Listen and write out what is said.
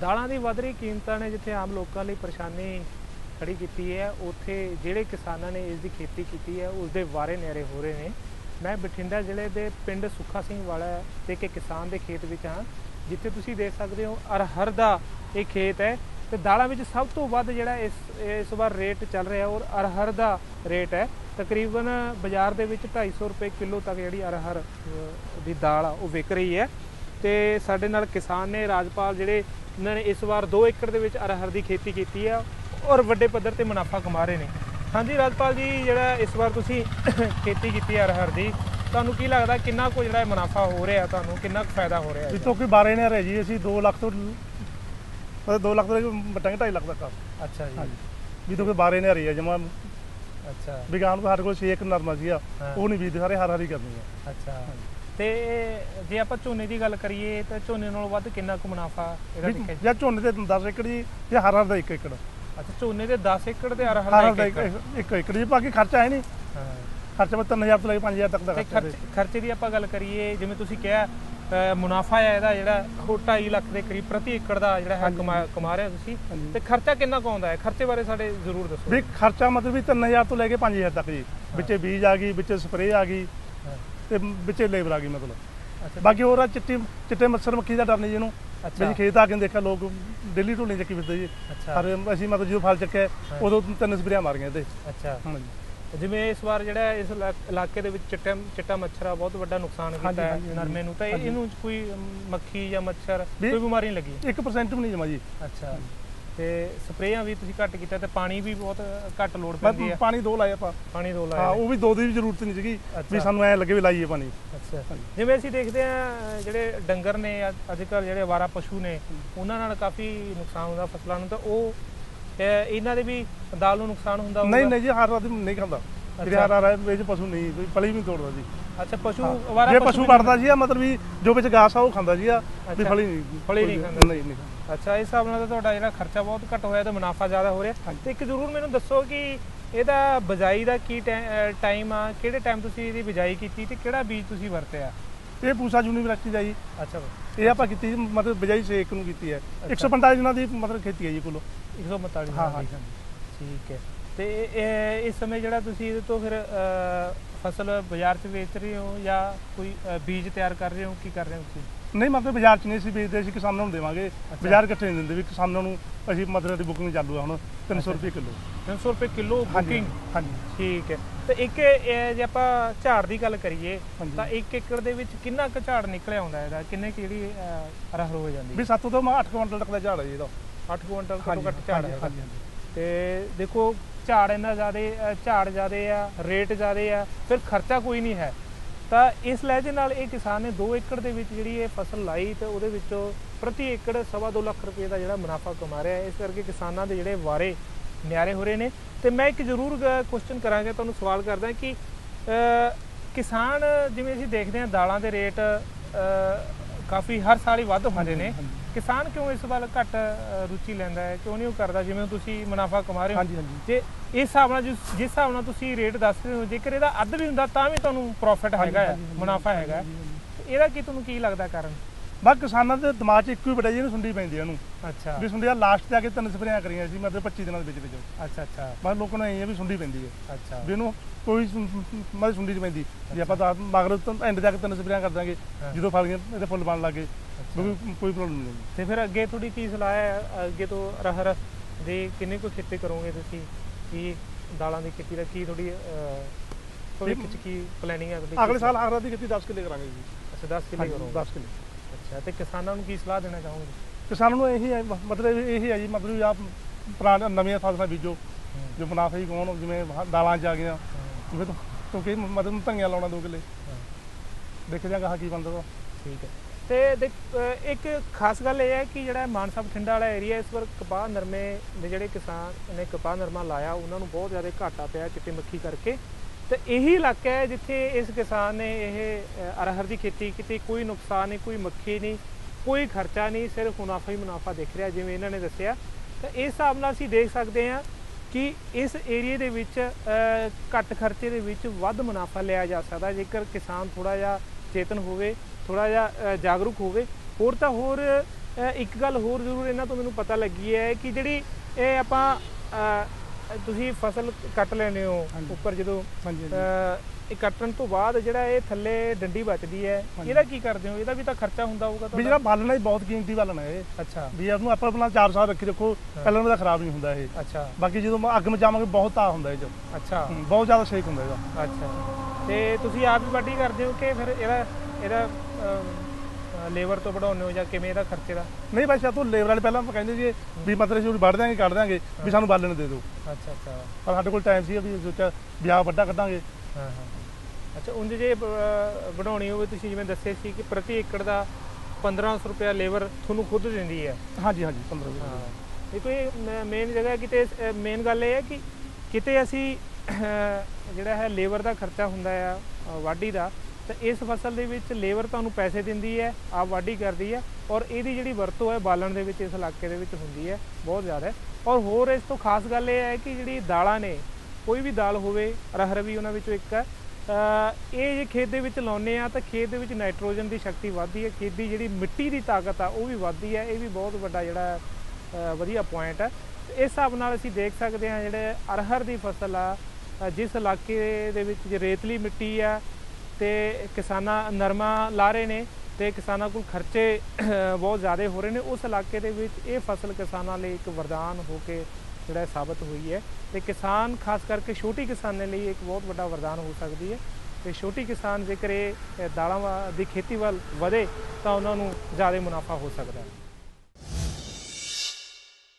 ਦਾਲਾਂ ਦੀ ਵਧ ਰਹੀ ਕੀਮਤਾਂ ਨੇ ਜਿੱਥੇ ਆਮ ਲੋਕਾਂ ਲਈ ਪਰੇਸ਼ਾਨੀ ਖੜੀ ਕੀਤੀ ਹੈ, ਉੱਥੇ ਜਿਹੜੇ ਕਿਸਾਨਾਂ ਨੇ ਇਸ ਦੀ ਖੇਤੀ ਕੀਤੀ ਹੈ, ਉਸ ਦੇ ਵਾਰੇ ਨਿਆਰੇ ਹੋ ਰਹੇ ਨੇ। ਮੈਂ ਬਠਿੰਡਾ ਜ਼ਿਲ੍ਹੇ ਦੇ ਪਿੰਡ ਸੁੱਖਾ ਸਿੰਘ ਵਾਲਾ ਤੇ ਇੱਕ ਕਿਸਾਨ ਦੇ ਖੇਤ ਵਿੱਚ ਹਾਂ, ਜਿੱਥੇ ਤੁਸੀਂ ਦੇਖ ਸਕਦੇ ਹੋ ਅਰਹਰ ਦਾ ਇਹ ਖੇਤ ਹੈ ਤੇ ਦਾਲਾਂ ਵਿੱਚ ਸਭ ਤੋਂ ਵੱਧ ਜਿਹੜਾ ਇਸ ਇਸ ਵਾਰ ਰੇਟ ਚੱਲ ਰਿਹਾ ਔਰ ਅਰਹਰ ਦਾ ਰੇਟ ਹੈ। ਤਕਰੀਬਨ ਬਾਜ਼ਾਰ ਦੇ ਵਿੱਚ 250 ਰੁਪਏ ਕਿਲੋ ਤੱਕ ਜਿਹੜੀ ਅਰਹਰ ਦੀ ਦਾਲ ਆ, ਉਹ ਵਿਕ ਰਹੀ ਹੈ। ਤੇ ਸਾਡੇ ਨਾਲ ਕਿਸਾਨ ਨੇ ਰਾਜਪਾਲ ਜਿਹੜੇ ਇਹਨਾਂ ਨੇ ਇਸ ਵਾਰ 2 ਏਕੜ ਦੇ ਵਿੱਚ ਅਰਹਰ ਦੀ ਖੇਤੀ ਕੀਤੀ ਹੈ ਔਰ ਵੱਡੇ ਪੱਧਰ ਤੇ ਮੁਨਾਫਾ ਕਮਾ ਰਹੇ ਨੇ। ਹਾਂਜੀ ਰਾਜਪਾਲ ਜੀ ਜਿਹੜਾ ਇਸ ਵਾਰ ਤੁਸੀਂ ਖੇਤੀ ਕੀਤੀ ਅਰਹਰ ਦੀ ਤੁਹਾਨੂੰ ਕੀ ਲੱਗਦਾ ਕਿੰਨਾ ਕੁ ਜਿਹੜਾ ਮੁਨਾਫਾ ਹੋ ਰਿਹਾ ਤੁਹਾਨੂੰ? ਕਿੰਨਾ ਕੁ ਫਾਇਦਾ ਹੋ ਰਿਹਾ ਇਹਦਾ? ਤੋਂ ਕੋਈ ਬਾਰੇ ਨੇ ਰਹਿ ਜੀ ਅਸੀਂ 2 ਲੱਖ ਤੋਂ ਮਤਲਬ 2 ਲੱਖ ਤੋਂ ਬਟਾਂਗੇ 2.5 ਲੱਖ ਤੱਕ। ਆ। ਅੱਛਾ ਜੀ। ਹਾਂਜੀ। ਵੀ ਤੋਂ ਕੋਈ ਬਾਰੇ ਨੇ ਰਹੀ ਹੈ ਜਮਾ ਅੱਛਾ। ਵਿਗਾਨ ਸਾਡੇ ਕੋਲ 6 ਏਕੜ ਨਰਮਾ ਸੀਗਾ। ਉਹ ਨਹੀਂ ਬੀਜਦੇ ਸਾਰੇ ਹਰ ਹਰੀ ਕਰਨੀ ਹੈ। ਅੱਛਾ। ਤੇ ਜੇ ਆਪਾਂ ਝੋਨੇ ਦੀ ਗੱਲ ਕਰੀਏ ਤਾਂ ਝੋਨੇ ਨਾਲੋਂ ਵੱਧ ਕਿੰਨਾ ਕੁ ਮੁਨਾਫਾ ਇਹਦਾ ਦਿਖਿਆ ਜਾਂ? ਝੋਨੇ ਤੇ 10 ਏਕੜ ਜੀ ਜਾਂ ਹਰ ਹਰ ਦਾ 1 ਏਕੜ। ਅੱਛਾ ਝੋਨੇ ਦੇ 10 ਏਕੜ ਤੇ ਹਰ ਹਰ ਦਾ ਏਕੜ? 1 ਏਕੜ ਜੀ ਬਾਕੀ ਖਰਚਾ ਹੈ ਨਹੀਂ। ਖਰਚਾ ਬਸ 3000 ਤੋਂ ਲੈ ਕੇ 5000 ਤੱਕ ਦਾ ਖਰਚਾ ਖਰਚ ਦੀ। ਆਪਾਂ ਗੱਲ ਕਰੀਏ ਜਿਵੇਂ ਤੁਸੀਂ ਕਿਹਾ ਮੁਨਾਫਾ ਹੈ ਇਹਦਾ ਜਿਹੜਾ ਉਹ 2.5 ਲੱਖ ਦੇ ਕਰੀਬ ਪ੍ਰਤੀ ਏਕੜ ਦਾ ਜਿਹੜਾ ਹੈ ਕਮਾ ਰਹੇ ਤੁਸੀਂ। ਤੇ ਖਰਚਾ ਕਿੰਨਾ ਕੁ ਆਉਂਦਾ ਹੈ? ਖਰਚੇ ਬਾਰੇ ਸਾਡੇ ਜ਼ਰੂਰ ਦੱਸੋ। ਵੀ ਖਰਚਾ ਮਤਲਬ ਵੀ 3000 ਤੋਂ ਲੈ ਕੇ 5000 ਤੱਕ ਜੀ। ਵਿੱਚੇ ਬੀਜ ਆ ਗਈ ਵਿੱਚੇ ਸਪਰੇਅ ਆ ਗਈ। ਤੇ ਵਿੱਚੇ ਲੇਬਰ ਆ ਗਈ ਮਤਲਬ। ਅੱਛਾ। ਬਾਕੀ ਹੋਰ ਆ ਚਿੱਟੀ ਚਿੱਟੇ ਮੱਛਰ ਮੱਖੀ ਦਾ ਡਰ ਨਹੀਂ ਜਿਹਨੂੰ ਅੱਛਾ। ਵੀ ਖੇਤ ਆ ਕੇ ਦੇਖਿਆ ਲੋਕ ਦਿੱਲੀ ਢੋਲੀ ਚੱਕੀ ਫਿਰਦੇ ਜੀ। ਅੱਛਾ। ਪਰ ਅਸੀਂ ਮਤਲਬ ਜਦੋਂ ਫਲ ਚੱਕਿਆ। ਉਦੋਂ ਤਿੰਨ ਸਪਰੇਆਂ ਮਾਰੀਆਂ ਤੇ ਅੱਛਾ। ਹਾਂਜੀ ਜਿਵੇਂ ਇਸ ਵਾਰ ਜਿਹੜਾ ਇਸ ਇਲਾ- ਇਲਾਕੇ ਦੇ ਵਿੱਚ ਚਿੱਟਾ ਚਿੱਟਾ ਮੱਛਰ ਬਹੁਤ ਵੱਡਾ ਨੁਕਸਾਨ ਕੀਤਾ ਹੈ। ਨਰਮੇ ਨੂੰ। ਤਾਂ। ਇਹਨੂੰ ਕੋਈ ਮੱਖੀ ਜਾਂ ਮੱਛਰ ਕੋਈ ਬਿਮਾਰੀ ਨਹੀਂ ਲੱਗੀ? 1% ਵੀ ਨਹੀਂ ਜਮਾ ਜੀ। ਅੱਛਾ। ਤੇ ਸਪਰੇਆਂ ਵੀ ਤੁਸੀਂ ਘੱਟ ਕੀਤਾ ਤੇ ਪਾਣੀ ਵੀ ਬਹੁਤ ਘੱਟ ਲੋੜ ਪੈਂਦੀ ਹੈ ਪਾਣੀ ਦੋ ਲਾਏ ਆਪਾਂ ਪਾਣੀ ਦੋ ਹਾਂ ਲਾਇਆ ਉਹ ਵੀ ਦੋ ਦੀ ਵੀ ਜ਼ਰੂਰਤ ਨਹੀਂ ਸੀਗੀ। ਵੀ ਸਾਨੂੰ ਐ ਲੱਗੇ ਵੀ ਲਾਈਏ ਪਾਣੀ ਅੱਛਾ। ਜਿਵੇਂ ਅਸੀਂ ਦੇਖਦੇ ਆ ਜਿਹੜੇ ਡੰਗਰ ਨੇ ਅੱਜ ਕੱਲ ਜਿਹੜੇ ਅਵਾਰਾ ਪਸ਼ੂ ਨੇ ਉਹਨਾਂ ਨਾਲ ਕਾਫੀ ਨੁਕਸਾਨ ਹੁੰਦਾ ਫਸਲਾਂ ਨੂੰ ਤਾਂ ਉਹ ਇਹਨਾਂ ਦੇ ਵੀ ਦਾਲ ਨੂੰ ਨੁਕਸਾਨ ਹੁੰਦਾ ਨਹੀਂ? ਨਹੀਂ ਜੀ ਹਰ ਰਾਤ ਨਹੀਂ ਖਾਂਦਾ ਜਿਹੜੇ। ਹਰ ਰਾਤ ਵਿੱਚ ਪਸ਼ੂ ਨਹੀਂ ਕੋਈ ਪਲੀ ਵੀ ਨਹੀਂ ਤੋੜਦਾ ਜੀ ਅੱਛਾ ਪਸ਼ੂ ਹਾਂ। ਅਵਾਰਾ ਜੇ ਪਸ਼ੂ ਵੜਦਾ ਜੀ ਆ ਮਤਲਬ ਵੀ ਜੋ ਵਿੱਚ ਘਾਸ ਆ ਉਹ ਖਾਂਦਾ ਜੀ ਆ ਵੀ। ਫਲੀ ਨਹੀਂ ਫਲੀ ਨਹੀਂ ਖਾਂਦਾ। ਨਹੀਂ ਨਹੀਂ। ਅੱਛਾ ਇਸ ਹਿਸਾਬ ਨਾਲ ਤਾਂ ਤੁਹਾਡਾ ਜਿਹੜਾ ਖਰਚਾ ਬਹੁਤ ਘੱਟ ਹੋਇਆ ਤੇ ਮੁਨਾਫਾ ਜ਼ਿਆਦਾ ਹੋ ਰਿਹਾ। ਤੇ ਇੱਕ ਜ਼ਰੂਰ ਮੈਨੂੰ ਦੱਸੋ ਕਿ ਇਹਦਾ ਬਜਾਈ ਦਾ ਕੀ ਟਾਈਮ ਆ ਕਿਹੜੇ ਟਾਈਮ ਤੁਸੀਂ ਇਹਦੀ ਬਿਜਾਈ ਕੀਤੀ ਤੇ ਕਿਹੜਾ ਬੀਜ ਤੁਸੀਂ ਵਰਤਿਆ? ਇਹ ਪੂਸਾ ਯੂਨੀਵਰਸਿਟੀ ਦਾ ਜੀ। ਅੱਛਾ ਇਹ ਆਪਾਂ ਕੀਤੀ ਮਤਲਬ ਬਜਾਈ ਸੇਕ ਨੂੰ ਕੀਤੀ ਹੈ। 145 ਦਿਨਾਂ ਦੀ ਮਤਲਬ ਖੇਤੀ ਹੈ ਜੀ ਕੁੱਲ। 145 ਹਾਂ ਹਾਂ। ਠੀਕ ਹੈ। ਤੇ ਇਹ- ਇਸ ਸਮੇਂ ਜਿਹੜਾ ਤੁਸੀਂ ਇਹਦੇ ਤੋਂ ਫਿਰ ਫਸਲ ਬਾਜ਼ਾਰ 'ਚ ਵੇਚ ਰਹੇ ਹੋ ਜਾਂ ਕੋਈ ਬੀਜ ਤਿਆਰ ਕਰ ਰਹੇ ਹੋ ਕੀ ਕਰ ਰਹੇ ਹੋ ਤੁਸੀਂ? ਨਹੀਂ ਮਤਲਬ ਬਾਜ਼ਾਰ ਚ ਨਹੀਂ ਅਸੀਂ ਵੇਚਦੇ ਅਸੀਂ ਕਿਸਾਨਾਂ ਨੂੰ ਦੇਵਾਂਗੇ। ਬਾਜ਼ਾਰ ਇਕੱਠੇ ਨਹੀਂ ਦਿੰਦੇ ਵੀ ਕਿਸਾਨਾਂ ਨੂੰ ਅਸੀਂ ਮਤਲਬ ਦੀ ਬੁਕਿੰਗ ਚਾਲੂ ਆ ਹੁਣ 300 ਰੁਪਏ ਕਿਲੋ। 300 ਰੁਪਏ ਕਿਲੋ ਬੁਕਿੰਗ ਹਾਂਜੀ। ਠੀਕ ਹੈ। ਤੇ ਇੱਕ ਇਹ ਜੇ ਆਪਾਂ ਝਾੜ ਦੀ ਗੱਲ ਕਰੀਏ। ਤਾਂ 1 ਏਕੜ ਦੇ ਵਿੱਚ ਕਿੰਨਾ ਕੁ ਝਾੜ ਨਿਕਲਿਆ ਆਉਂਦਾ ਇਹਦਾ? ਕਿੰਨੇ ਕੁ ਜਿਹੜੀ ਅਰਹਰ ਹੋ ਜਾਂਦੀ ਵੀ 7 ਤੋਂ 8 ਕੁਇੰਟਲ ਤੱਕ ਦਾ ਝਾੜ ਹੈ ਜੀ ਇਹਦਾ। 8 ਕੁਇੰਟਲ ਤੋਂ ਘੱਟ ਝਾੜ ਹਾਂਜੀ। ਤੇ ਦੇਖੋ ਝਾੜ ਇੰਨਾ ਜ਼ਿਆਦਾ ਝਾੜ ਜ਼ਿਆਦੇ ਆ ਰੇਟ ਜ਼ਿਆਦੇ ਆ ਫਿਰ ਖਰਚਾ ਕੋਈ ਨਹੀਂ ਹੈ। ਤਾਂ ਇਸ ਲਹਿਜੇ ਨਾਲ ਇਹ ਕਿਸਾਨ ਨੇ 2 ਏਕੜ ਦੇ ਵਿੱਚ ਜਿਹੜੀ ਇਹ ਫਸਲ ਲਾਈ ਤੇ ਉਹਦੇ ਵਿੱਚੋਂ ਪ੍ਰਤੀ ਏਕੜ ਸਵਾ ਦੋ ਲੱਖ ਰੁਪਏ ਦਾ ਜਿਹੜਾ ਮੁਨਾਫਾ ਕਮਾ ਰਿਹਾ ਹੈ। ਇਸ ਕਰਕੇ ਕਿਸਾਨਾਂ ਦੇ ਜਿਹੜੇ ਵਾਰੇ ਨਿਆਰੇ ਹੋ ਰਹੇ ਨੇ। ਤੇ ਮੈਂ ਇੱਕ ਜ਼ਰੂਰ ਕੁਐਸਚਨ ਕਰਾਂਗਾ, ਤੁਹਾਨੂੰ ਸਵਾਲ ਕਰਦਾ ਕਿ ਕਿਸਾਨ ਜਿਵੇਂ ਅਸੀਂ ਦੇਖਦੇ ਹਾਂ ਦਾਲਾਂ ਦੇ ਰੇਟ ਕਾਫੀ ਹਰ ਸਾਲ ਹੀ ਵੱਧ ਹੁੰਦੇ ਨੇ। ਕਿਸਾਨ ਕਿਉਂ ਇਸ ਵੱਲ ਘੱਟ ਰੁਚੀ ਲੈਂਦਾ ਹੈ? ਕਿਉਂ ਨਹੀਂ ਉਹ ਕਰਦਾ? ਜਿਵੇਂ ਤੁਸੀਂ ਮੁਨਾਫਾ ਕਮਾ ਰਹੇ ਹੋ। ਤੇ ਇਸ ਹਿਸਾਬ ਨਾਲ ਜਿਸ ਹਿਸਾਬ ਨਾਲ ਤੁਸੀਂ ਰੇਟ ਦੱਸ ਰਹੇ ਹੋ ਜੇਕਰ ਇਹਦਾ ਅੱਧ ਵੀ ਹੁੰਦਾ ਤਾਂ ਵੀ ਤੁਹਾਨੂੰ ਪ੍ਰੋਫਿਟ ਹੈਗਾ ਹੈ, ਮੁਨਾਫਾ ਹੈਗਾ ਇਹਦਾ ਕੀ ਤੁਹਾਨੂੰ ਕੀ ਲੱਗਦਾ ਕਾਰਨ? ਬਸ ਕਿਸਾਨਾਂ ਦੇ ਦਿਮਾਗ 'ਚ ਇੱਕੋ ਹੀ ਬੜਾ ਜੀ ਇਹਨੂੰ ਸੁੰਡੀ ਪੈਂਦੀ ਆ ਇਹਨੂੰ। ਅੱਛਾ। ਵੀ ਸੁੰਡੀ ਆ ਲਾਸਟ ਜਾ ਕੇ ਤਿੰਨ ਸਪਰੇਆਂ ਕਰੀਆਂ ਸੀ ਮਤਲਬ 25 ਦਿਨਾਂ ਦੇ ਵਿੱਚ ਵਿੱਚ। ਅੱਛਾ ਅੱਛਾ। ਬਸ ਲੋਕਾਂ ਨੂੰ ਐਂ ਵੀ ਸੁੰਡੀ ਪੈਂਦੀ ਹੈ ਅੱਛਾ। ਵੀ ਇਹਨੂੰ ਕੋਈ ਮਤਲਬ ਸੁੰਡੀ ਨਹੀਂ ਪੈਂਦੀ। ਜੇ ਆਪਾਂ ਤਾਂ ਮਗਰ ਤੋਂ ਐਂਡ ਜਾ ਕੇ ਤਿੰਨ ਸਪਰੇਆਂ ਕਰ ਦਾਂਗੇ। ਜਦੋਂ ਫਲੀਆਂ ਇਹਦੇ ਫੁੱਲ ਬਣ ਲੱਗੇ। ਕੋਈ ਕੋਈ ਪ੍ਰੋਬਲਮ ਨਹੀਂ। ਤੇ ਫਿਰ ਅੱਗੇ ਤੁਹਾਡੀ ਕੀ ਸਲਾਹ ਹੈ? ਅੱਗੇ ਤੋਂ ਰਹਰ ਦੇ ਕਿੰਨੇ ਕੁ ਖੇਤੀ ਕਰੋਗੇ ਤੁਸੀਂ? ਕੀ ਦਾਲਾਂ ਦੀ ਖੇਤੀ ਦਾ ਕੀ ਤੁਹਾਡੀ ਅਹ, ਭਵਿੱਖ ਚ ਕੀ ਪਲੈਨਿੰਗ ਹੈ ਤੁਹਾਡੀ ਅਗਲੇ ਸਾਲ ਆਗਰਾ ਦੀ ਖੇਤੀ 10 ਕਿੱਲੇ ਕਰਾਂਗੇ ਜੀ। ਅੱਛਾ 10 ਕਿੱਲੇ ਕਰੋਗੇ। 10 ਕਿੱਲੇ। ਅੱਛਾ ਤੇ ਕਿਸਾਨਾਂ ਨੂੰ ਕੀ ਸਲਾਹ ਦੇਣਾ ਚਾਹੋਗੇ? ਕਿਸਾਨਾਂ ਨੂੰ ਇਹੀ ਹੈ ਮਤਲਬ ਇਹੀ ਹੈ ਜੀ ਮਤਲਬ ਵੀ ਆਪ ਨਵੀਆਂ ਫਸਲਾਂ ਬੀਜੋ। ਜੋ ਮੁਨਾਫਾ ਹੀ ਕੌਣ ਜਿਵੇਂ ਦਾਲਾਂ ਚ ਆ ਗਈਆਂ। ਜਿਵੇਂ ਤੋਂ ਕਿਉਂਕਿ ਮਤਲਬ ਧਨੀਆ ਲਾਉਣਾ 2 ਕਿੱਲੇ? ਦੇਖ ਜਾਂਗਾ ਕੀ ਬੰਦਾ ਵਾ। ਠੀਕ ਹੈ। ਤੇ ਦੇਖ- ਇੱਕ ਖਾਸ ਗੱਲ ਇਹ ਹੈ ਕਿ ਜਿਹੜਾ ਮਾਨਸਾ ਬਠਿੰਡਾ ਵਾਲਾ ਏਰੀਆ ਇਸ ਵਾਰ ਕਪਾਹ ਨਰਮੇ ਦੇ ਜਿਹੜੇ ਕਿਸਾਨ ਨੇ ਕਪਾਹ ਨਰਮਾ ਲਾਇਆ ਉਹਨਾਂ ਨੂੰ ਬਹੁਤ ਜ਼ਿਆਦਾ ਘਾਟਾ ਪਿਆ ਚਿੱਟੀ ਮੱਖੀ ਕਰਕੇ। ਤੇ ਇਹੀ ਇਲਾਕਾ ਹੈ ਜਿੱਥੇ ਇਸ ਕਿਸਾਨ ਨੇ ਇਹ ਅਹ, ਅਰਹਰ ਦੀ ਖੇਤੀ ਕੀਤੀ। ਕੋਈ ਨੁਕਸਾਨ ਨਹੀਂ ਕੋਈ ਮੱਖੀ ਨਹੀਂ ਕੋਈ ਖਰਚਾ ਨਹੀਂ ਸਿਰਫ ਮੁਨਾਫਾ ਹੀ ਮੁਨਾਫਾ ਦਿਖ ਰਿਹਾ ਜਿਵੇਂ ਇਹਨਾਂ ਨੇ ਦੱਸਿਆ। ਤਾਂ ਇਸ ਹਿਸਾਬ ਨਾਲ ਅਸੀਂ ਦੇਖ ਸਕਦੇ ਹਾਂ ਕਿ ਇਸ ਏਰੀਏ ਦੇ ਵਿੱਚ ਘੱਟ ਖਰਚੇ ਦੇ ਵਿੱਚ ਵੱਧ ਮੁਨਾਫਾ ਲਿਆ ਜਾ ਸਕਦਾ। ਜੇਕਰ ਕਿਸਾਨ ਥੋੜਾ ਜਿਹਾ ਚੇਤਨ ਹੋਵੇ ਥੋੜਾ ਜਿਹਾ ਜਾਗਰੂਕ ਹੋਵੇ। ਹੋਰ ਤਾਂ ਹੋਰ ਇੱਕ ਗੱਲ ਹੋਰ ਜ਼ਰੂਰ ਇਹਨਾਂ ਤੋਂ ਮੈਨੂੰ ਪਤਾ ਲੱਗੀ ਹੈ ਕਿ ਜਿਹੜੀ ਇਹ ਆਪਾਂ ਤੁਸੀਂ ਫਸਲ ਕੱਟ ਲੈਂਦੇ ਹੋ। ਉੱਪਰ ਜਦੋਂ ਇਹ ਕੱਟਣ ਤੋਂ ਬਾਅਦ ਜਿਹੜਾ ਇਹ ਥੱਲੇ ਡੰਡੀ ਬਚਦੀ ਹੈ। ਇਹਦਾ ਕੀ ਕਰਦੇ ਹੋ? ਇਹਦਾ ਵੀ ਤਾਂ ਖਰਚਾ ਹੁੰਦਾ ਹੋਊਗਾ ਵੀ ਜਿਹੜਾ ਬਾਲਣਾ ਹੀ ਬਹੁਤ ਕੀਮਤੀ ਬਾਲਣਾ ਇਹ। ਅੱਛਾ। ਵੀ ਇਹਨੂੰ ਆਪਾਂ ਆਪਣਾ 4 ਸਾਲ ਰੱਖੀ ਰੱਖੋ ਪਹਿਲਾਂ ਉਹਦਾ ਖਰਾਬ ਨਹੀਂ ਹੁੰਦਾ ਇਹ। ਅੱਛਾ। ਬਾਕੀ ਜਦੋਂ ਅੱਗ ਮਚਾਵਾਂਗੇ ਬਹੁਤ ਤਾ ਹੁੰਦਾ ਇਹ ਚ। ਅੱਛਾ। ਹੂੰ, ਬਹੁਤ ਜ਼ਿਆਦਾ ਛੇਕ ਹੁੰਦਾ ਇਹਦਾ। ਅੱਛਾ। ਤੇ ਤੁਸੀਂ ਆਪ ਹੀ ਵਾਢੀ ਕਰਦੇ ਹੋ ਕਿ ਫਿਰ ਇਹਦਾ ਇਹਦਾ ਲੇਬਰ ਤੋਂ ਵਧਾਉਂਦੇ ਹੋ ਜਾਂ ਕਿਵੇਂ ਇਹਦਾ ਖਰਚੇ ਦਾ? ਨਹੀਂ ਬਸ ਤੋਂ ਲੇਬਰ ਵਾਲੇ ਪਹਿਲਾਂ ਕਹਿੰਦੇ ਸੀ ਵੀ ਮਤਲਬ ਅਸੀਂ ਵੱਢ ਦਿਆਂਗੇ ਕੱਢ ਦਿਆਂਗੇ ਵੀ ਸਾਨੂੰ ਬਾਲਣ ਦੇ ਦਿਓ। ਅੱਛਾ ਅੱਛਾ। ਪਰ ਸਾਡੇ ਕੋਲ ਟਾਈਮ ਸੀ ਵੀ ਸੋਚਿਆ ਵਿਆਹ ਵੱਡਾ ਕੱਢਾਂਗੇ। ਹਾਂ ਹਾਂ। ਅੱਛਾ ਉਂਝ ਜੇ ਬਣਾਉਣੀ ਹੋਵੇ ਤੁਸੀਂ ਜਿਵੇਂ ਦੱਸੇ ਸੀ ਕਿ ਪ੍ਰਤੀ ਏਕੜ ਦਾ 1500 ਰੁਪਇਆ ਲੇਬਰ ਤੁਹਾਨੂੰ ਖੁਦ ਦਿੰਦੀ ਹੈ। ਹਾਂਜੀ ਹਾਂਜੀ 15 ਵੀਹ ਹਾਂ। ਇਹ ਕੋਈ ਮੇਨ ਜਗ੍ਹਾ ਕਿਤੇ ਮੇਨ ਗੱਲ ਇਹ ਹੈ ਕਿ ਕਿਤੇ ਅਸੀਂ ਜਿਹੜਾ ਹੈ ਲੇਬਰ ਦਾ ਖਰਚਾ ਹੁੰਦਾ ਆ ਵਾਢੀ ਦਾ ਤਾਂ ਇਸ ਫਸਲ ਦੇ ਵਿੱਚ ਲੇਬਰ ਤੁਹਾਨੂੰ ਪੈਸੇ ਦਿੰਦੀ ਹੈ, ਆਪ ਵਾਢੀ ਕਰਦੀ ਹੈ ਔਰ ਇਹਦੀ ਜਿਹੜੀ ਵਰਤੋਂ ਹੈ ਬਾਲਣ ਦੇ ਵਿੱਚ ਇਸ ਇਲਾਕੇ ਦੇ ਵਿੱਚ ਹੁੰਦੀ ਹੈ, ਬਹੁਤ ਜ਼ਿਆਦਾ ਔਰ ਹੋਰ ਇਸ ਤੋਂ ਖਾਸ ਗੱਲ ਇਹ ਹੈ ਕਿ ਜਿਹੜੀ ਦਾਲਾਂ ਨੇ, ਕੋਈ ਵੀ ਦਾਲ ਹੋਵੇ ਅਰਹਰ ਵੀ ਉਹਨਾਂ ਵਿੱਚੋਂ ਇੱਕ ਹੈ ਇਹ ਜੇ ਖੇਤ ਦੇ ਵਿੱਚ ਲਾਉਨੇ ਆ ਤਾਂ ਖੇਤ ਦੇ ਵਿੱਚ ਨਾਈਟ੍ਰੋਜਨ ਦੀ ਸ਼ਕਤੀ ਵੱਧਦੀ ਹੈ, ਖੇਤ ਦੀ ਜਿਹੜੀ ਮਿੱਟੀ ਦੀ ਤਾਕਤ ਆ ਉਹ ਵੀ ਵੱਧਦੀ ਹੈ, ਇਹ ਵੀ ਬਹੁਤ ਵੱਡਾ ਜਿਹੜਾ ਵਧੀਆ ਪੁਆਇੰਟ ਹੈ। ਇਸ ਹਿਸਾਬ ਨਾਲ ਅਸੀਂ ਦੇਖ ਸਕਦੇ ਹਾਂ ਜਿਹੜੇ ਅਰਹਰ ਦੀ ਫਸਲ ਆ ਜਿਸ ਇਲਾਕੇ ਦੇ ਵਿੱਚ ਜੇ ਰੇਤਲੀ ਮਿੱਟੀ ਆ ਤੇ ਕਿਸਾਨਾਂ ਨਰਮਾ ਲਾ ਰਹੇ ਨੇ ਤੇ ਕਿਸਾਨਾਂ ਕੋਲ ਖਰਚੇ ਬਹੁਤ ਜ਼ਿਆਦਾ ਹੋ ਰਹੇ ਨੇ। ਉਸ ਇਲਾਕੇ ਦੇ ਵਿੱਚ ਇਹ ਫਸਲ ਕਿਸਾਨਾਂ ਲਈ ਇੱਕ ਵਰਦਾਨ ਹੋ ਕੇ ਜਿਹੜਾ ਸਾਬਤ ਹੋਈ ਹੈ। ਤੇ ਕਿਸਾਨ, ਖਾਸ ਕਰਕੇ ਛੋਟੀ ਕਿਸਾਨਾਂ ਲਈ ਇੱਕ ਬਹੁਤ ਵੱਡਾ ਵਰਦਾਨ ਹੋ ਸਕਦੀ ਹੈ। ਤੇ ਛੋਟੀ ਕਿਸਾਨ ਜੇਕਰ ਇਹ ਦਾਲਾਂ ਵਾ- ਦੀ ਖੇਤੀ ਵੱਲ ਵਧੇ ਤਾਂ ਉਹਨਾਂ ਨੂੰ ਜ਼ਿਆਦਾ ਮੁਨਾਫਾ ਹੋ ਸਕਦਾ ਹੈ।